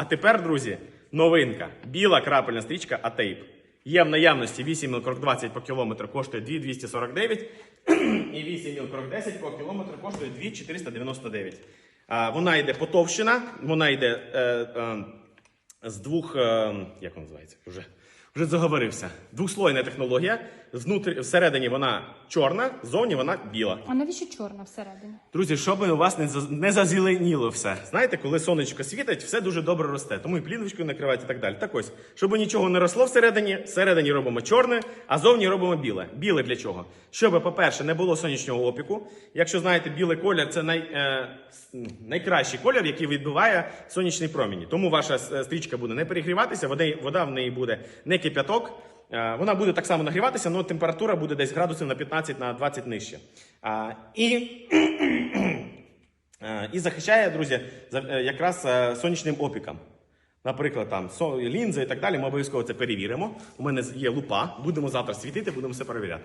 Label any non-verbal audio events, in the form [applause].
А тепер, друзі, новинка. Біла крапельна стрічка Атейп. Є в наявності 8 міл крок 20 по кілометру коштує 2249 [clears throat] і 8 міл крок 10 по кілометру коштує 2499. Вона йде потовщена, вона йде е, е, з двох, е, як вона називається? Вже, вже заговорився. Двохслойна технологія. Знутрі, всередині вона чорна, ззовні вона біла. А навіщо чорна всередині? Друзі, щоб у вас не, за- не зазеленіло все. Знаєте, коли сонечко світить, все дуже добре росте. Тому і пліночкою накривають і так далі. Так ось, щоб нічого не росло всередині, всередині робимо чорне, а зовні робимо біле. Біле для чого? Щоб, по-перше, не було сонячного опіку. Якщо знаєте, білий колір це най, е, найкращий колір, який відбиває сонячний промінь. Тому ваша е, стрічка буде не перегріватися, вода, вода в неї буде не кип'яток. Е, Вона буде так само нагріватися, але температура буде десь градусів на 15 на 20 нижче. І [clears throat] Е, І захищає, друзі, е, якраз сонячним опіком. Наприклад, там лінзи і так далі. Ми обов'язково це перевіримо. У мене є лупа. Будемо завтра світити, будемо все перевіряти.